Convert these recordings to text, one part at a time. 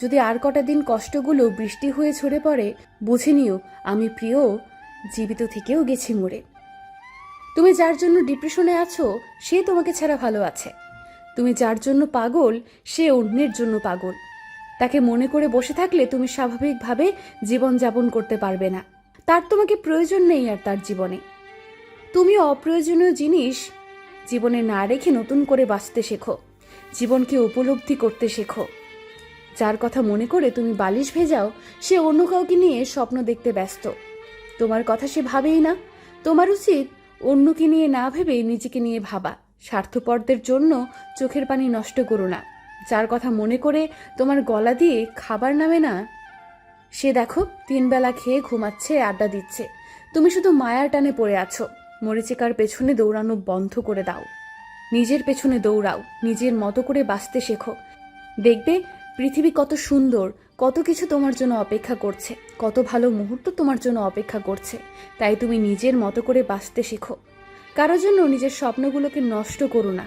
যদি আর কটা দিন কষ্টগুলো বৃষ্টি হয়ে ঝরে পড়ে, বুঝে নিও, আমি প্রিয়, জীবিত থেকেও গেছি মরে। তুমি যার জন্য ডিপ্রেশনে আছো, সে তোমাকে ছাড়া ভালো আছে। তুমি যার জন্য পাগল, সে অন্যের জন্য পাগল। তাকে মনে করে বসে থাকলে তুমি স্বাভাবিকভাবে জীবনযাপন করতে পারবে না। তার তোমাকে প্রয়োজন নেই আর তার জীবনে। তুমি অপ্রয়োজনীয় জিনিস জীবনে না রেখে নতুন করে বাঁচতে শেখো। জীবনকে উপলব্ধি করতে শেখো। যার কথা মনে করে তুমি বালিশ ভেজাও, সে অন্য কাউকে নিয়ে স্বপ্ন দেখতে ব্যস্ত। তোমার কথা সে ভাবেই না। তোমার উচিত অন্যকে নিয়ে না ভেবে নিজেকে নিয়ে ভাবা। স্বার্থপরদের জন্য চোখের পানি নষ্ট করো না। যার কথা মনে করে তোমার গলা দিয়ে খাবার নামে না। সে দেখো, তিনবেলা খেয়ে ঘুমাচ্ছে, আড্ডা দিচ্ছে। তুমি শুধু মায়ার টানে পড়ে আছো। মরিচিকার পেছনে দৌড়ানো বন্ধ করে দাও। নিজের পেছনে দৌড়াও। নিজের মতো করে বাঁচতে শেখো। দেখবে পৃথিবী কত সুন্দর, কত কিছু তোমার জন্য অপেক্ষা করছে, কত ভালো মুহূর্ত তোমার জন্য অপেক্ষা করছে, তাই তুমি নিজের মতো করে বাঁচতে শেখো। কারও জন্য নিজের স্বপ্নগুলোকে নষ্ট করো না।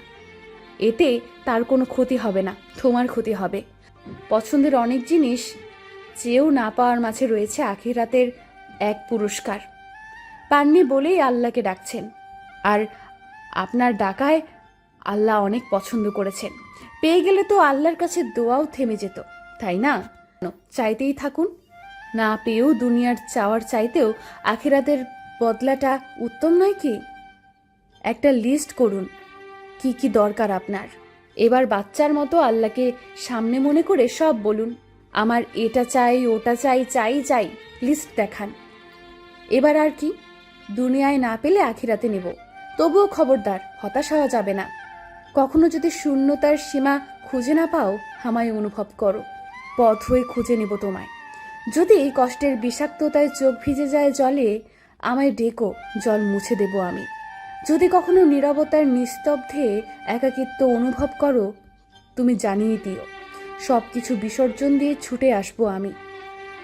এতে তার কোনো ক্ষতি হবে না, তোমার ক্ষতি হবে। পছন্দের অনেক জিনিস চেয়েও না পাওয়ার মাঝে রয়েছে আখিরাতের এক পুরস্কার। পাননি বলেই আল্লাহকে ডাকছেন। আর আপনার ডাকায় আল্লাহ অনেক পছন্দ করেছেন। পেয়ে গেলে তো আল্লাহর কাছে দোয়াও থেমে যেত, তাই না? চাইতেই থাকুন। না পেয়েও দুনিয়ার চাওয়ার চাইতেও আখিরাতের বদলাটা উত্তম নয় কি? একটা লিস্ট করুন, কি কি দরকার আপনার। এবার বাচ্চার মতো আল্লাহকে সামনে মনে করে সব বলুন, আমার এটা চাই, ওটা চাই চাই চাই লিস্ট দেখান। এবার আর কি? দুনিয়ায় না পেলে আখিরাতে নেব। তবুও খবরদার, হতাশ হওয়া যাবে না। কখনো যদি শূন্যতার সীমা খুঁজে না পাও, আমায় অনুভব করো। পথ হয়ে খুঁজে নেব তোমায়। যদি কষ্টের বিষাক্ততায় চোখ ভিজে যায় জলে, আমায় ডেকো, জল মুছে দেব আমি। যদি কখনো নীরবতার নিস্তব্ধে একাকিত্ব অনুভব করো, তুমি জানিয়ে দিও সব কিছু বিসর্জন দিয়ে ছুটে আসব আমি।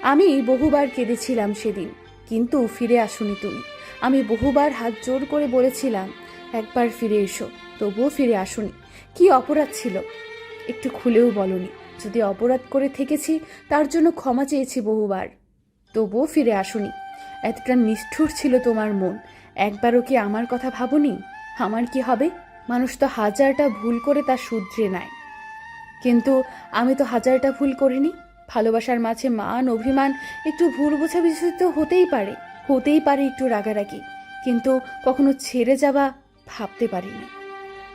আমি বহুবার কেঁদেছিলাম সেদিন, কিন্তু ফিরে আসুনি তুমি। আমি বহুবার হাত জোর করে বলেছিলাম একবার ফিরে এসো, তবুও ফিরে আসুনি। কি অপরাধ ছিল? একটু খুলেও বলনি। যদি অপরাধ করে থেকেছি, তার জন্য ক্ষমা চেয়েছি বহুবার। তবুও ফিরে আসুনি। এতটা নিষ্ঠুর ছিল তোমার মন। একবারও কি আমার কথা ভাবনি? আমার কি হবে? মানুষ তো হাজারটা ভুল করে তা শুধরে নেয়। কিন্তু আমি তো হাজারটা ভুল করিনি। ভালোবাসার মাঝে মান, অভিমান একটু ভুল বোঝাবুঝি তো হতেই পারে। হতেই পারে একটু রাগারাগি। কিন্তু কখনো ছেড়ে যাওয়া ভাবতে পারিনি।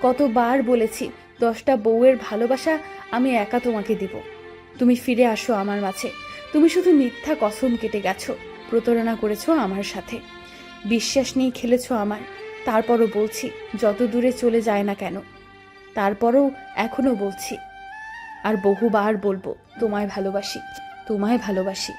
কতবার বলেছি, দশটা বউয়ের ভালোবাসা আমি একা তোমাকে দিব। তুমি ফিরে আসো আমার মাঝে। তুমি শুধু মিথ্যা কসম কেটে গেছো, প্রতারণা করেছ আমার সাথে। বিশ্বাস নিয়ে খেলেছো আমার। তারপরও বলছি, যত দূরে চলে যায় না কেন। তারপরও এখনও বলছি। আর বহুবার বলব, তোমায় ভালোবাসি তোমায় ভালোবাসি।